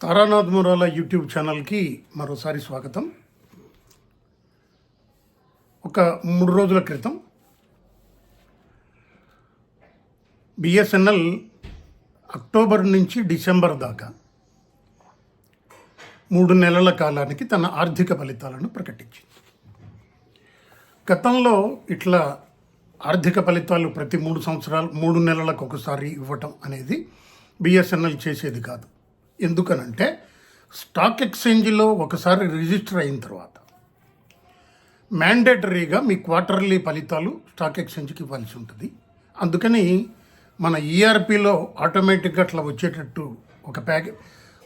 Taranath Murala YouTube ఛానల్కి మరోసారి స్వాగతం. ఒక మూడు రోజుల క్రితం బిఎస్ఎన్ఎల్ అక్టోబర్ నుంచి డిసెంబర్ దాకా మూడు నెలల కాలానికి తన ఆర్థిక ఫలితాలను ప్రకటించింది. గతంలో ఇట్లా ఆర్థిక ఫలితాలు ప్రతి మూడు సంవత్సరాలు మూడు నెలలకు ఒకసారి ఇవ్వటం అనేది బిఎస్ఎన్ఎల్ చేసేది కాదు. ఎందుకనంటే స్టాక్ ఎక్స్చేంజ్లో ఒకసారి రిజిస్టర్ అయిన తర్వాత మ్యాండేటరీగా మీ క్వార్టర్లీ ఫలితాలు స్టాక్ ఎక్స్చేంజ్కి ఇవ్వాల్సి ఉంటుంది. అందుకని మన ఈఆర్పిలో ఆటోమేటిక్గా అట్లా వచ్చేటట్టు ఒక ప్యాక్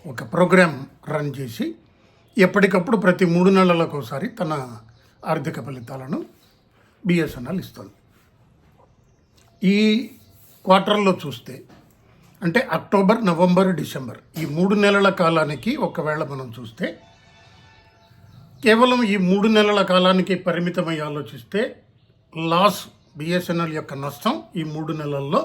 ఒక ప్రోగ్రామ్ రన్ చేసి ఎప్పటికప్పుడు ప్రతి మూడు నెలలకు ఒకసారి తన ఆర్థిక ఫలితాలను బిఎస్ఎన్ఎల్ ఇస్తుంది. ఈ క్వార్టర్లో చూస్తే అంటే అక్టోబర్ నవంబర్ డిసెంబర్ ఈ మూడు నెలల కాలానికి ఒకవేళ మనం చూస్తే కేవలం ఈ మూడు నెలల కాలానికి పరిమితమై ఆలోచిస్తే లాస్ బిఎస్ఎన్ఎల్ యొక్క నష్టం ఈ మూడు నెలల్లో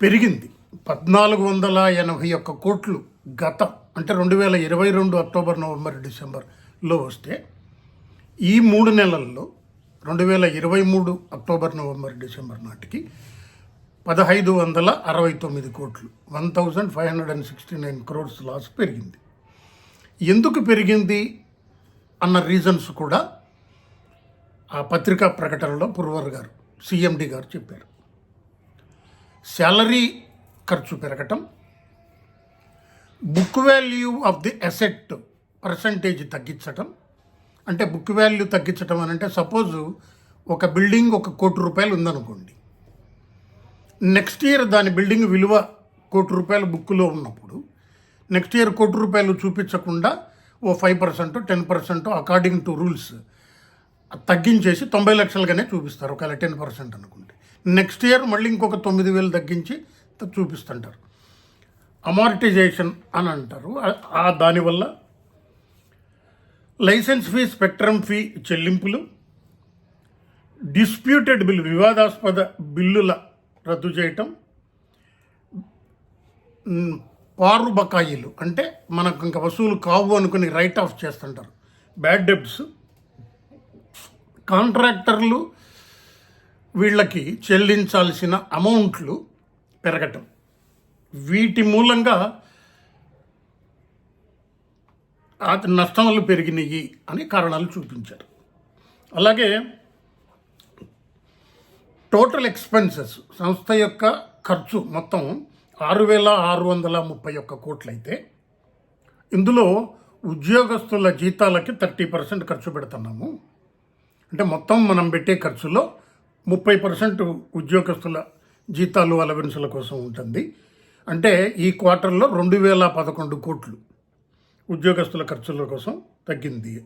పెరిగింది. పద్నాలుగు వందల ఎనభై ఒక్క కోట్లు గత అంటే రెండు వేల ఇరవై రెండు అక్టోబర్ నవంబర్ డిసెంబర్లో వస్తే ఈ మూడు నెలల్లో రెండు వేల ఇరవై మూడు అక్టోబర్ నవంబర్ డిసెంబర్ నాటికి పదహైదు వందల అరవై తొమ్మిది కోట్లు one thousand five hundred and sixty nine crores loss పెరిగింది. ఎందుకు పెరిగింది అన్న రీజన్స్ కూడా ఆ పత్రికా ప్రకటనలో పుర్వర్ గారు సిఎండి గారు చెప్పారు. శాలరీ ఖర్చు పెరగటం book value of the asset percentage తగ్గించటం అంటే బుక్ వాల్యూ తగ్గించటం అని అంటే సపోజ్ ఒక బిల్డింగ్ ఒక కోటి రూపాయలు ఉందనుకోండి. నెక్స్ట్ ఇయర్ దాని బిల్డింగ్ విలువ కోటి రూపాయలు బుక్లో ఉన్నప్పుడు నెక్స్ట్ ఇయర్ కోటి రూపాయలు చూపించకుండా ఓ five percent ten percent according to rules తగ్గించేసి తొంభై లక్షలుగానే చూపిస్తారు. ఒకవేళ టెన్ పర్సెంట్ అనుకుంటే. నెక్స్ట్ ఇయర్ మళ్ళీ ఇంకొక తొమ్మిది వేలు తగ్గించి చూపిస్తుంటారు. అమార్టైజేషన్ అని అంటారు. ఆ దానివల్ల లైసెన్స్ ఫీ స్పెక్ట్రమ్ ఫీ చెల్లింపులు డిస్ప్యూటెడ్ బిల్ వివాదాస్పద బిల్లుల రద్దు చేయటం పారు బకాయిలు అంటే మనకు ఇంకా వసూలు కావు అనుకుని రైట్ ఆఫ్ చేస్తుంటారు. బ్యాడ్ డెబ్ట్స్ కాంట్రాక్టర్లు వీళ్ళకి చెల్లించాల్సిన అమౌంట్లు పెరగటం. వీటి మూలంగా ఆ నష్టాలు పెరిగినాయి అని కారణాలు చూపించారు. అలాగే టోటల్ ఎక్స్పెన్సెస్ సంస్థ యొక్క ఖర్చు మొత్తం ఆరు వేల ఆరు వందల ముప్పై ఒక్క కోట్లయితే ఇందులో ఉద్యోగస్తుల జీతాలకి థర్టీ పర్సెంట్ ఖర్చు పెడుతున్నాము. అంటే మొత్తం మనం పెట్టే ఖర్చులో ముప్పై పర్సెంట్ ఉద్యోగస్తుల జీతాలు అలవెన్సుల కోసం ఉంటుంది. అంటే ఈ క్వార్టర్లో రెండు వేల పదకొండు కోట్లు ఉద్యోగస్తుల ఖర్చుల కోసం తగ్గింది.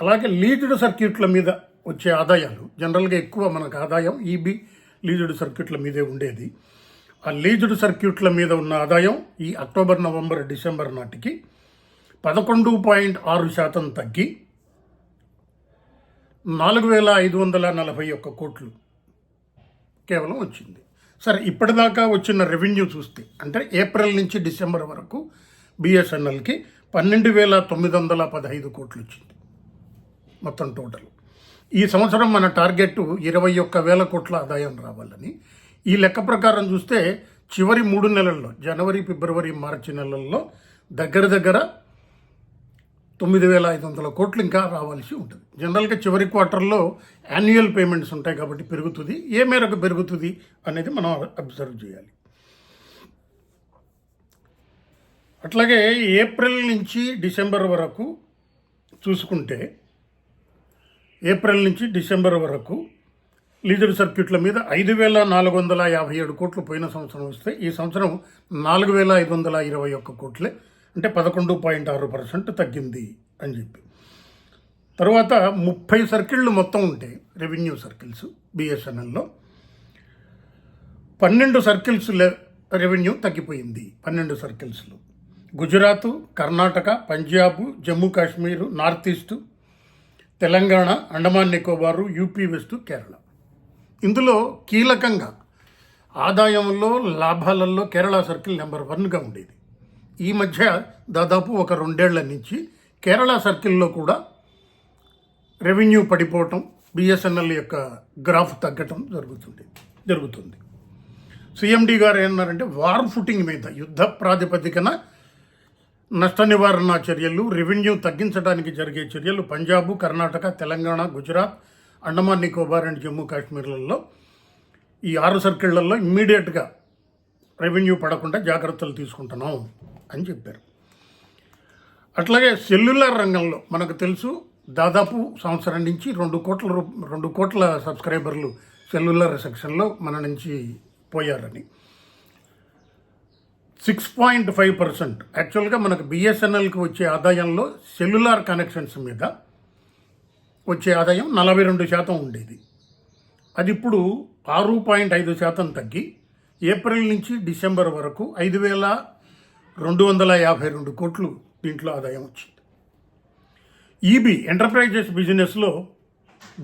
అలాగే లీజుడ్ సర్క్యూట్ల మీద వచ్చే ఆదాయాలు జనరల్గా ఎక్కువ మనకు ఆదాయం ఈబీ లీజుడ్ సర్క్యూట్ల మీదే ఉండేది. ఆ లీజుడ్ సర్క్యూట్ల మీద ఉన్న ఆదాయం ఈ అక్టోబర్ నవంబర్ డిసెంబర్ నాటికి పదకొండు పాయింట్ ఆరు శాతం తగ్గి నాలుగు వేల ఐదు వందల నలభై ఒక్క కోట్లు కేవలం వచ్చింది. సరే ఇప్పటిదాకా వచ్చిన రెవెన్యూ చూస్తే అంటే ఏప్రిల్ నుంచి డిసెంబర్ వరకు బిఎస్ఎన్ఎల్కి పన్నెండు వేల తొమ్మిది వందల పదహైదు కోట్లు వచ్చింది మొత్తం టోటల్. ఈ సంవత్సరం మన టార్గెట్ ఇరవై ఒక్క వేల కోట్ల ఆదాయం రావాలని. ఈ లెక్క ప్రకారం చూస్తే చివరి మూడు నెలల్లో జనవరి ఫిబ్రవరి మార్చి నెలల్లో దగ్గర దగ్గర తొమ్మిది వేల ఐదు వందల కోట్లు ఇంకా రావాల్సి ఉంటుంది. జనరల్గా చివరి క్వార్టర్లో యాన్యువల్ పేమెంట్స్ ఉంటాయి కాబట్టి పెరుగుతుంది. ఏ మేరకు పెరుగుతుంది అనేది మనం అబ్జర్వ్ చేయాలి. అట్లాగే ఏప్రిల్ నుంచి డిసెంబర్ వరకు చూసుకుంటే ఏప్రిల్ నుంచి డిసెంబర్ వరకు లీజర్ సర్క్యూట్ల మీద ఐదు వేల నాలుగు వందల యాభై ఏడు కోట్లు పోయిన సంవత్సరం వస్తే ఈ సంవత్సరం నాలుగు వేల ఐదు వందల ఇరవై ఒక్క కోట్లే అంటే పదకొండు పాయింట్ ఆరు పర్సెంట్ తగ్గింది అని చెప్పి. తర్వాత ముప్పై సర్కిళ్ళు మొత్తం ఉంటాయి రెవెన్యూ సర్కిల్స్ బిఎస్ఎన్ఎల్లో పన్నెండు సర్కిల్స్ రెవెన్యూ తగ్గిపోయింది పన్నెండు సర్కిల్స్లో. Gujarat Karnataka Punjab Jammu Kashmir north east Telangana Andaman Nicobar UP west Kerala. ఇందులో కీలకంగా ఆదాయంలో లాభాలలో కేరళ సర్కిల్ నెంబర్ వన్గా ఉండేది. ఈ మధ్య దాదాపు ఒక రెండేళ్ళ నుంచి కేరళ సర్కిల్లో కూడా రెవెన్యూ పడిపోవటం బిఎస్ఎన్ఎల్ యొక్క గ్రాఫ్ తగ్గటం జరుగుతుంది. జరుగుతుంది సిఎండి గారు ఏమన్నారంటే వార్ ఫుటింగ్ మీద యుద్ధ ప్రాతిపదికన నష్ట నివారణ చర్యలు రెవెన్యూ తగ్గించడానికి జరిగే చర్యలు పంజాబ్ కర్ణాటక తెలంగాణ గుజరాత్ అండమాన్ నికోబార్ అండ్ జమ్మూ కాశ్మీర్లలో. ఈ ఆరు సర్కిళ్ళలో ఇమ్మీడియట్గా రెవెన్యూ పడకుండా జాగ్రత్తలు తీసుకుంటున్నాం అని చెప్పారు. అట్లాగే సెల్యులార్ రంగంలో మనకు తెలుసు దాదాపు సంవత్సరం నుంచి రెండు కోట్ల రూ- రెండు కోట్ల సబ్స్క్రైబర్లు సెల్యులార్ సెక్షన్లో మన నుంచి పోయారని. సిక్స్ పాయింట్ ఫైవ్ పర్సెంట్ యాక్చువల్గా మనకు బిఎస్ఎన్ఎల్కి వచ్చే ఆదాయంలో సెల్యులార్ కనెక్షన్స్ మీద వచ్చే ఆదాయం నలభై రెండు శాతం ఉండేది. అది ఇప్పుడు ఆరు పాయింట్ ఐదు శాతం తగ్గి ఏప్రిల్ నుంచి డిసెంబర్ వరకు ఐదు వేల రెండు వందల యాభై రెండు కోట్లు దీంట్లో ఆదాయం వచ్చింది. ఈబీ ఎంటర్ప్రైజెస్ బిజినెస్లో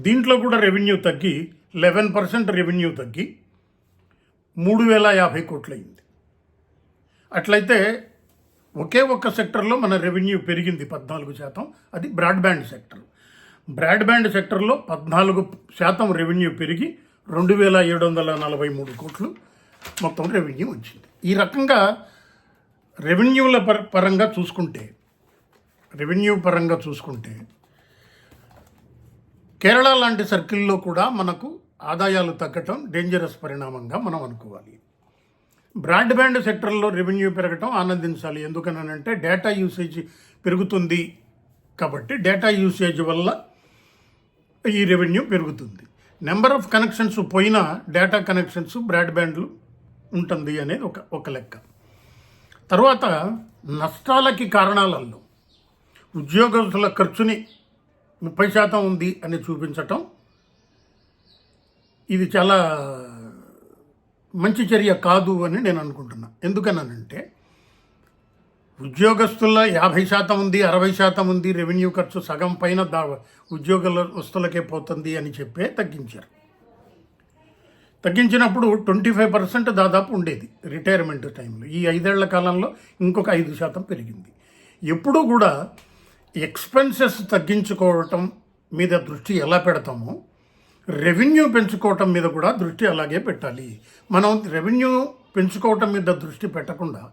దీంట్లో కూడా రెవెన్యూ తగ్గి లెవెన్ పర్సెంట్ రెవెన్యూ తగ్గి మూడు వేల యాభై కోట్లు అయింది అట్లయితే ఒకే ఒక్క సెక్టర్లో మన రెవెన్యూ పెరిగింది పద్నాలుగు శాతం. అది బ్రాడ్బ్యాండ్ సెక్టర్. బ్రాడ్బ్యాండ్ సెక్టర్లో పద్నాలుగు శాతం రెవెన్యూ పెరిగి రెండు వేల ఏడు వందల నలభై మూడు కోట్లు మొత్తం రెవెన్యూ వచ్చింది. ఈ రకంగా రెవెన్యూల పర పరంగా చూసుకుంటే రెవెన్యూ పరంగా చూసుకుంటే కేరళ లాంటి సర్కిల్లో కూడా మనకు ఆదాయాలు తగ్గటం డేంజరస్ పరిణామంగా మనం అనుకోవాలి. బ్రాడ్బ్యాండ్ సెక్టర్లో రెవెన్యూ పెరగటం ఆనందించాలి. ఎందుకనంటే డేటా యూసేజ్ పెరుగుతుంది కాబట్టి డేటా యూసేజ్ వల్ల ఈ రెవెన్యూ పెరుగుతుంది. నెంబర్ ఆఫ్ కనెక్షన్స్ పోయినా డేటా కనెక్షన్స్ బ్రాడ్బ్యాండ్లు ఉంటుంది అనేది ఒక ఒక లెక్క. తర్వాత నష్టాలకి కారణాలలో ఉద్యోగస్తుల ఖర్చుని ముప్పై శాతం ఉంది అని చూపించటం ఇది చాలా మంచి చర్య కాదు అని నేను అనుకుంటున్నా. ఎందుకనంటే ఉద్యోగస్తుల యాభై శాతం ఉంది అరవై శాతం ఉంది రెవెన్యూ ఖర్చు సగం పైన దా ఉద్యోగుల వస్తువులకే పోతుంది అని చెప్పే తగ్గించారు. తగ్గించినప్పుడు ట్వంటీ ఫైవ్ పర్సెంట్ దాదాపు ఉండేది రిటైర్మెంట్ టైంలో ఈ ఐదేళ్ళ కాలంలో ఇంకొక ఐదు శాతం పెరిగింది. ఎప్పుడూ కూడా ఎక్స్పెన్సెస్ తగ్గించుకోవటం మీద దృష్టి ఎలా పెడతామో రెవెన్యూ పెంచుకోవటం మీద కూడా దృష్టి అలాగే పెట్టాలి. మనం రెవెన్యూ పెంచుకోవటం మీద దృష్టి పెట్టకుండా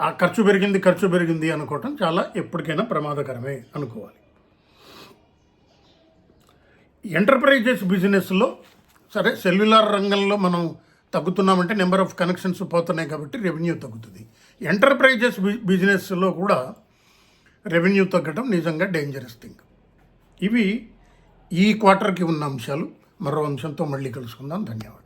ఆ ఖర్చు పెరిగింది ఖర్చు పెరిగింది అనుకోవటం చాలా ఎప్పటికైనా ప్రమాదకరమే అనుకోవాలి. ఎంటర్ప్రైజెస్ బిజినెస్లో సరే సెల్యులార్ రంగంలో మనం తగ్గుతున్నామంటే నెంబర్ ఆఫ్ కనెక్షన్స్ పోతున్నాయి కాబట్టి రెవెన్యూ తగ్గుతుంది. ఎంటర్ప్రైజెస్ బి- బిజినెస్లో కూడా రెవెన్యూ తగ్గడం నిజంగా డేంజరస్ థింగ్ ఇవి ఈ క్వార్టర్కి ఉన్న అంశాలు మరో అంశంతో మళ్ళీ కలుసుకుందాం. ధన్యవాదాలు.